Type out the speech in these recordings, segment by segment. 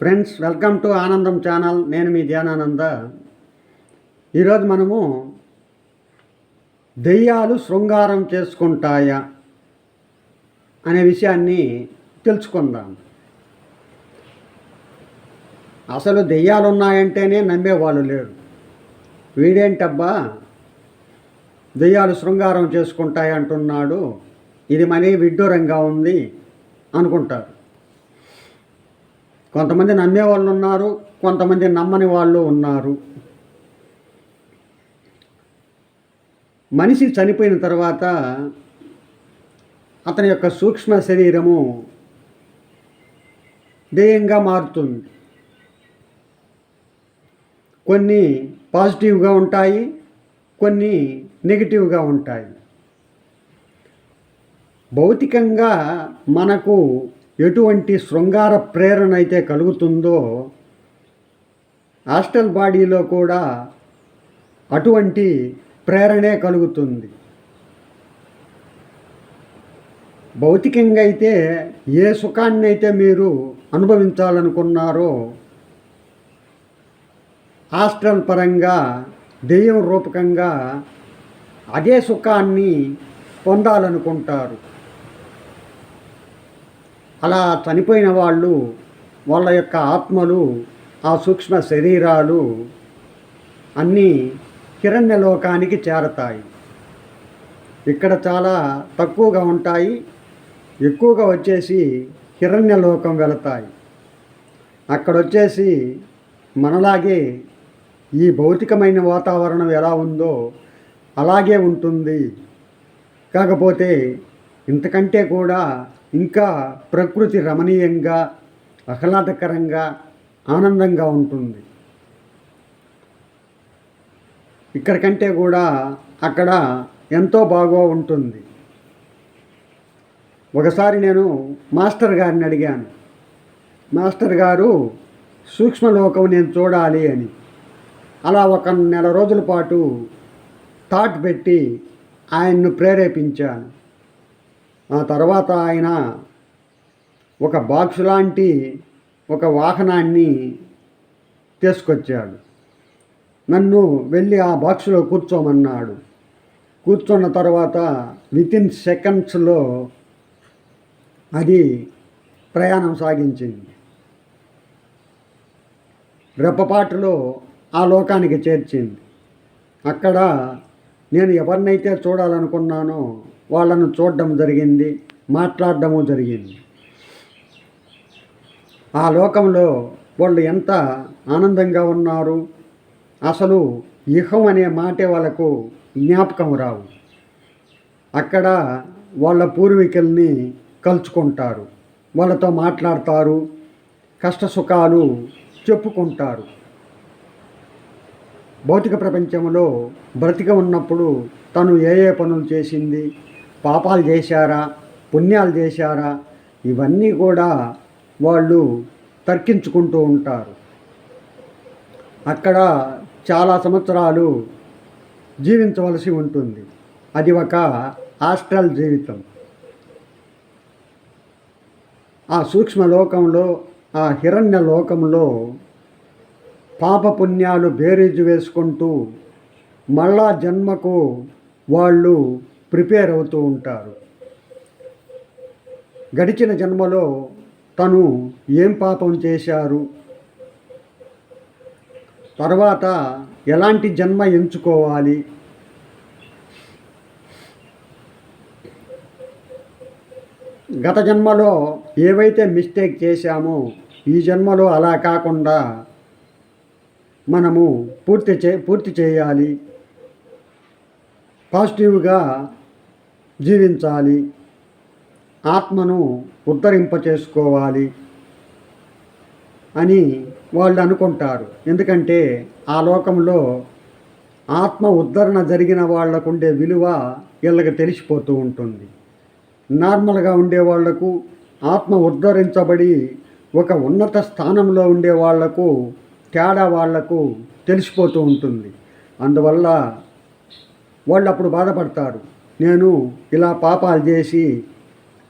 Friends welcome to Anandam channel నేను మీ ధ్యానానంద. ఈరోజు మనము దెయ్యాలు శృంగారం చేసుకుంటాయా అనే విషయాన్ని తెలుసుకుందాం. అసలు దెయ్యాలు ఉన్నాయంటేనే నమ్మేవాళ్ళు లేరు. వీడేంటబ్బా? దెయ్యాలు శృంగారం చేసుకుంటాయి అంటున్నాడు ఇది మరీ విడ్డూరంగా ఉంది అనుకుంటారు. కొంతమంది నమ్మే వాళ్ళు ఉన్నారు కొంతమంది నమ్మని వాళ్ళు ఉన్నారు. మనిషి చనిపోయిన తర్వాత అతని యొక్క సూక్ష్మ శరీరము దేయంగా మారుతుంది. కొన్ని పాజిటివ్గా ఉంటాయి కొన్ని నెగిటివ్గా ఉంటాయి. భౌతికంగా మనకు ఎటువంటి శృంగార ప్రేరణ అయితే కలుగుతుందో హాస్టల్ బాడీలో కూడా అటువంటి ప్రేరణే కలుగుతుంది. భౌతికంగా అయితే ఏ సుఖాన్ని అయితే మీరు అనుభవించాలనుకున్నారో హాస్టల్ పరంగా దెయ్యం రూపకంగా అదే సుఖాన్ని పొందాలనుకుంటారు. అలా చనిపోయిన వాళ్ళు వాళ్ళ యొక్క ఆత్మలు ఆ సూక్ష్మ శరీరాలు అన్నీ హిరణ్య లోకానికి చేరతాయి. ఇక్కడ చాలా తక్కువగా ఉంటాయి ఎక్కువగా వచ్చేసి హిరణ్య లోకం వెళతాయి. అక్కడ వచ్చేసి మనలాగే ఈ భౌతికమైన వాతావరణం ఎలా ఉందో అలాగే ఉంటుంది. కాకపోతే ఇంతకంటే కూడా ఇంకా ప్రకృతి రమణీయంగా ఆహ్లాదకరంగా ఆనందంగా ఉంటుంది. ఇక్కడికంటే కూడా అక్కడ ఎంతో బాగా ఉంటుంది. ఒకసారి నేను మాస్టర్ గారిని అడిగాను. మాస్టర్ గారు సూక్ష్మలోకం నేను చూడాలి అని. అలా ఒక నెల రోజుల పాటు థాట్ పెట్టి ఆయన్ను ప్రేరేపించాను. ఆ తర్వాత ఆయన ఒక బాక్స్ లాంటి ఒక వాహనాన్ని తీసుకొచ్చాడు. నన్ను వెళ్ళి ఆ బాక్స్లో కూర్చోమన్నాడు. కూర్చున్న తర్వాత వితిన్ సెకండ్స్లో అది ప్రయాణం సాగించింది. రెప్పపాటులో ఆ లోకానికి చేర్చింది. అక్కడ నేను ఎవరినైతే చూడాలనుకున్నానో వాళ్ళను చూడడం జరిగింది మాట్లాడడము జరిగింది. ఆ లోకంలో వాళ్ళు ఎంత ఆనందంగా ఉన్నారు అసలు ఇహం అనే మాటే వాళ్ళకు జ్ఞాపకం రావు. అక్కడ వాళ్ళ పూర్వీకుల్ని కలుచుకుంటారు వాళ్ళతో మాట్లాడతారు కష్ట సుఖాలు చెప్పుకుంటారు. భౌతిక ప్రపంచంలో బ్రతిక ఉన్నప్పుడు తను ఏ ఏ పనులు చేసింది పాపాలు చేశారా? పుణ్యాలు చేశారా? ఇవన్నీ కూడా వాళ్ళు తర్కించుకుంటూ ఉంటారు. అక్కడ చాలా సంవత్సరాలు జీవించవలసి ఉంటుంది. అది ఒక ఆస్ట్రల్ జీవితం. ఆ సూక్ష్మ లోకంలో ఆ హిరణ్య లోకంలో పాపపుణ్యాలు బేరీజు వేసుకుంటూ మళ్ళా జన్మకు వాళ్ళు ప్రిపేర్ అవుతూ ఉంటారు. గడిచిన జన్మలో తను ఏం పాపం చేశారు? తర్వాత ఎలాంటి జన్మ ఎంచుకోవాలి? గత జన్మలో ఏవైతే మిస్టేక్ చేశామో ఈ జన్మలో అలా కాకుండా మనము పూర్తి చే పూర్తి చేయాలి. పాజిటివ్గా జీవించాలి. ఆత్మను ఉద్ధరింప చేసుకోవాలి అని వాళ్ళు అనుకుంటారు. ఎందుకంటే ఆ లోకంలో ఆత్మ ఉద్ధరణ జరిగిన వాళ్ళకుండే విలువ వీళ్ళకి తెలిసిపోతూ ఉంటుంది. నార్మల్గా ఉండే వాళ్ళకు ఆత్మ ఉద్ధరించబడి ఒక ఉన్నత స్థానంలో ఉండే వాళ్ళకు తేడా వాళ్ళకు తెలిసిపోతూ ఉంటుంది. అందువల్ల వాళ్ళు అప్పుడు బాధపడతారు. నేను ఇలా పాపాలు చేసి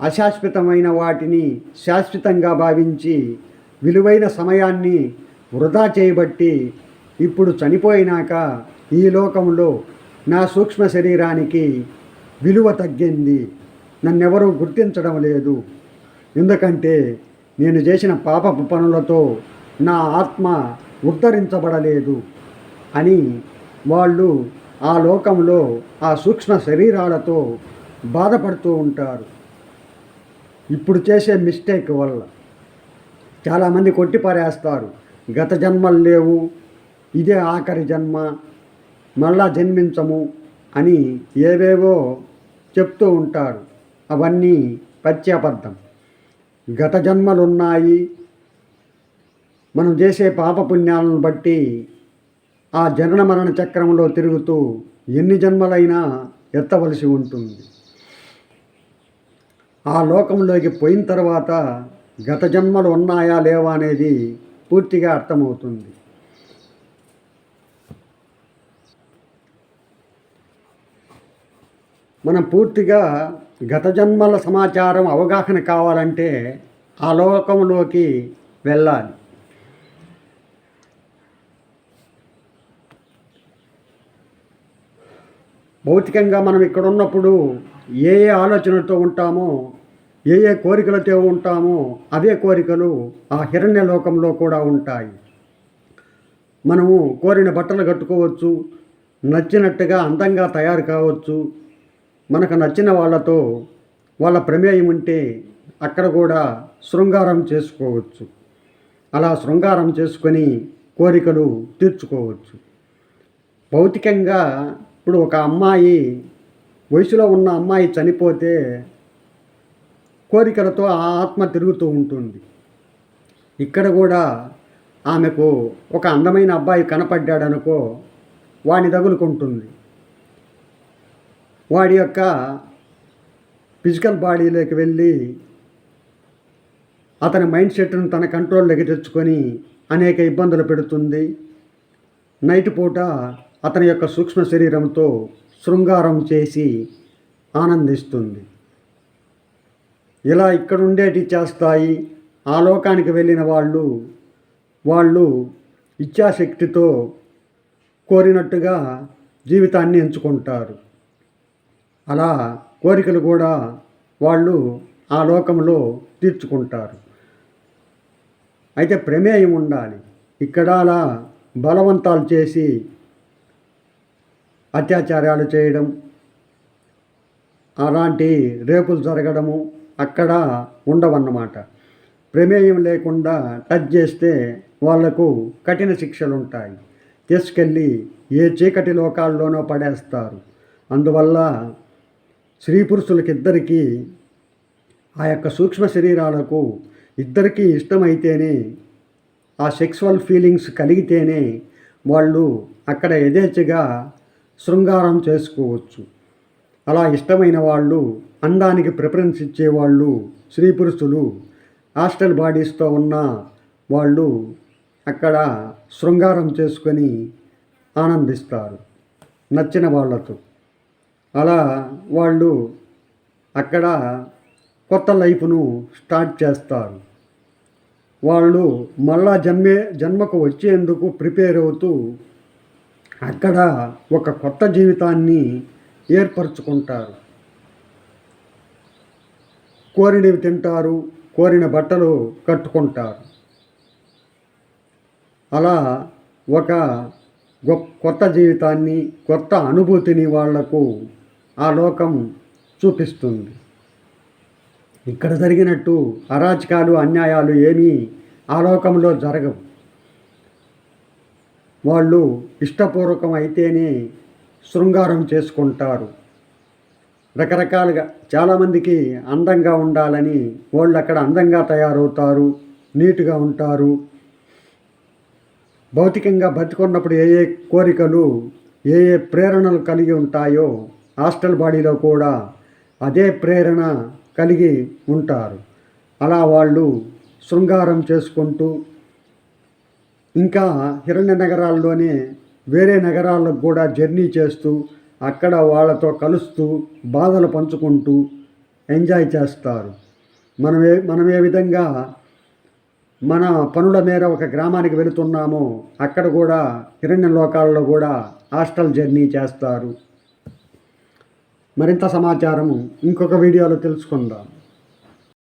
అశాశ్వతమైన వాటిని శాశ్వతంగా భావించి విలువైన సమయాన్ని వృధా చేయబట్టి ఇప్పుడు చనిపోయినాక ఈ లోకంలో నా సూక్ష్మ శరీరానికి విలువ తగ్గింది. నన్నెవరూ గుర్తించడం లేదు. ఎందుకంటే నేను చేసిన పాపపు పనులతో నా ఆత్మ ఉద్ధరించబడలేదు అని వాళ్ళు ఆ లోకంలో ఆ సూక్ష్మ శరీరాలతో బాధపడుతూ ఉంటారు. ఇప్పుడు చేసే మిస్టేక్ వల్ల చాలామంది కొట్టిపారేస్తారు. గత జన్మలు లేవు ఇదే ఆఖరి జన్మ మళ్ళా జన్మించము అని ఏవేవో చెప్తూ ఉంటారు. అవన్నీ పత్యాబద్ధం గత జన్మలున్నాయి. మనం చేసే పాపపుణ్యాలను బట్టి ఆ జనన మరణ చక్రంలో తిరుగుతూ ఎన్ని జన్మలైనా ఎత్తవలసి ఉంటుంది. ఆ లోకంలోకి పోయిన తర్వాత గత జన్మలు ఉన్నాయా లేవా అనేది పూర్తిగా అర్థమవుతుంది. మనం పూర్తిగా గత జన్మల సమాచారం అవగాహన కావాలంటే ఆ లోకంలోకి వెళ్ళాలి. భౌతికంగా మనం ఇక్కడ ఉన్నప్పుడు ఏ ఏ ఆలోచనలతో ఉంటామో ఏ ఏ కోరికలతో ఉంటామో అవే కోరికలు ఆ హిరణ్య లోకంలో కూడా ఉంటాయి. మనము కోరిన బట్టలు కట్టుకోవచ్చు నచ్చినట్టుగా అందంగా తయారు కావచ్చు. మనకు నచ్చిన వాళ్ళతో వాళ్ళ ప్రమేయం ఉంటే అక్కడ కూడా శృంగారం చేసుకోవచ్చు. అలా శృంగారం చేసుకొని కోరికలు తీర్చుకోవచ్చు. భౌతికంగా ఇప్పుడు ఒక అమ్మాయి వయసులో ఉన్న అమ్మాయి చనిపోతే కోరికలతో ఆ ఆత్మ తిరుగుతూ ఉంటుంది. ఇక్కడ కూడా ఆమెకు ఒక అందమైన అబ్బాయి కనపడ్డాడనుకో వాడిని తగులుకుంటుంది. వాడి యొక్క ఫిజికల్ బాడీలోకి వెళ్ళి అతని మైండ్ సెట్ను తన కంట్రోల్లోకి తెచ్చుకొని అనేక ఇబ్బందులు పెడుతుంది. నైట్ పూట అతని యొక్క సూక్ష్మ శరీరంతో శృంగారం చేసి ఆనందిస్తుంది. ఇలా ఇక్కడుండేటి చేస్తాయి ఆ లోకానికి వెళ్ళిన వాళ్ళు వాళ్ళు ఇచ్ఛాశక్తితో కోరినట్టుగా జీవితాన్ని ఎంచుకుంటారు. అలా కోరికలు కూడా వాళ్ళు ఆ లోకంలో తీర్చుకుంటారు. అయితే ప్రమేయం ఉండాలి. ఇక్కడ అలా బలవంతాలు చేసి అత్యాచారాలు చేయడం అలాంటి రేపులు జరగడము అక్కడ ఉండవన్నమాట. ప్రమేయం లేకుండా టచ్ చేస్తే వాళ్ళకు కఠిన శిక్షలు ఉంటాయి తీసుకెళ్ళి ఏ చీకటి లోకాల్లోనో పడేస్తారు. అందువల్ల స్త్రీ పురుషులకి ఇద్దరికీ ఆ యొక్క సూక్ష్మ శరీరాలకు ఇద్దరికీ ఇష్టమైతేనే ఆ సెక్సువల్ ఫీలింగ్స్ కలిగితేనే వాళ్ళు అక్కడ యథేచ్ఛగా శృంగారం చేసుకోవచ్చు. అలా ఇష్టమైన వాళ్ళు అందానికి ప్రిఫరెన్స్ ఇచ్చేవాళ్ళు స్త్రీ పురుషులు హాస్టల్ బాడీస్తో ఉన్న వాళ్ళు అక్కడ శృంగారం చేసుకొని ఆనందిస్తారు నచ్చిన వాళ్ళతో. అలా వాళ్ళు అక్కడ కొత్త లైఫ్ను స్టార్ట్ చేస్తారు. వాళ్ళు మళ్ళా జన్మే జన్మకు వచ్చేందుకు ప్రిపేర్ అవుతూ అక్కడ ఒక కొత్త జీవితాన్ని ఏర్పరచుకుంటారు. కోరినవి తింటారు కోరిన బట్టలు కట్టుకుంటారు. అలా ఒక కొత్త జీవితాన్ని కొత్త అనుభూతిని వాళ్ళకు ఆ లోకం చూపిస్తుంది. ఇక్కడ జరిగినట్టు అరాచకాలు అన్యాయాలు ఏమీ ఆ లోకంలో జరగవు. వాళ్ళు ఇష్టపూర్వకం అయితేనే శృంగారం చేసుకుంటారు. రకరకాలుగా చాలామందికి అందంగా ఉండాలని వాళ్ళు అక్కడ అందంగా తయారవుతారు నీట్గా ఉంటారు. భౌతికంగా బతికున్నప్పుడు ఏ ఏ కోరికలు ఏ ఏ ప్రేరణలు కలిగి ఉంటాయో హాస్టల్ బాడీలో కూడా అదే ప్రేరణ కలిగి ఉంటారు. అలా వాళ్ళు శృంగారం చేసుకుంటూ ఇంకా హిరణ్య నగరాల్లోనే వేరే నగరాలకు కూడా జర్నీ చేస్తూ అక్కడ వాళ్ళతో కలుస్తూ బాధలు పంచుకుంటూ ఎంజాయ్ చేస్తారు. మనం ఏ మనం ఏ విధంగా మన పనుల మేర ఒక గ్రామానికి వెళుతున్నామో అక్కడ కూడా హిరణ్య లోకాల్లో కూడా హాస్టల్ జర్నీ చేస్తారు. మరింత సమాచారం ఇంకొక వీడియోలో తెలుసుకుందాం.